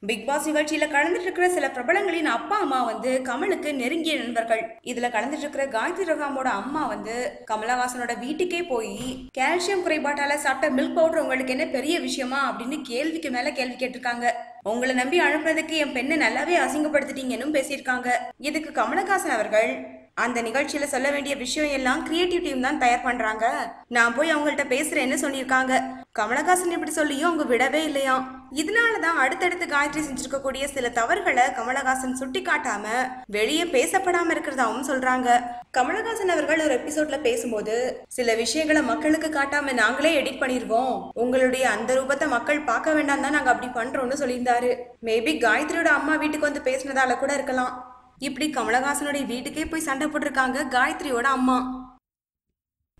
Big pass நிகழ்ச்சியில கலந்துட்டு இருக்கிற சில பிரபலங்களின் அப்பா அம்மா வந்து கமலுக்கு நெருங்கிய நண்பர்கள். இதுல கலந்துட்டு இருக்கிற காயத்ரி ரகாமோட அம்மா வந்து கமலஹாசனோட வீட்டுக்கே போய் கால்சியம் குறைபாட்டால சாப்பிட்ட மில்க் பவுடர் உங்களுக்கு என்ன பெரிய விஷயமா? அப்படின்னு கேள்விக்கு மேல கேள்வி கேட்டிருக்காங்க. உங்களை நம்பி அனுப்புறதுக்கு என் பெண்ணை நல்லாவே அசிங்கப்படுத்திட்டீங்கன்னு பேசியிருக்காங்க. இதுக்கு கமலஹாசன் அவர்கள் அந்த நிகழ்ச்சியில சொல்ல வேண்டிய விஷயம் எல்லாம் கிரியேட்டிவ் டீம் தான் தயார் பண்றாங்க. நான் போய் அவங்கள்ட்ட பேசுறேன்னு சொல்லியிருக்காங்க. கமலஹாசன் இப்படி சொல்லியும் அவங்க விடவே இல்லையாம் இதனால தான் அடுத்தடுத்து காயத்ரி செஞ்சிருக்கக்கூடிய சில தவறுகளை கமலஹாசன் சுட்டி காட்டாம வெளியே பேசப்படாம இருக்கிறதாவும் சொல்றாங்க. கமலஹாசன் அவர்கள் ஒரு எபிசோட்ல பேசும்போது சில விஷயங்களை மக்களுக்கு காட்டாம நாங்களே எடிட் பண்ணிருவோம். உங்களுடைய அந்த ரூபத்தை மக்கள் பார்க்க வேண்டாம் தான் நாங்க அப்படி பண்றோம்னு சொல்லியிருந்தாரு. மேபி காயத்ரியோட அம்மா வீட்டுக்கு வந்து பேசினதால கூட இருக்கலாம். இப்படி கமலஹாசனுடைய வீட்டுக்கே போய் சண்டை போட்டிருக்காங்க காயத்ரியோட அம்மா.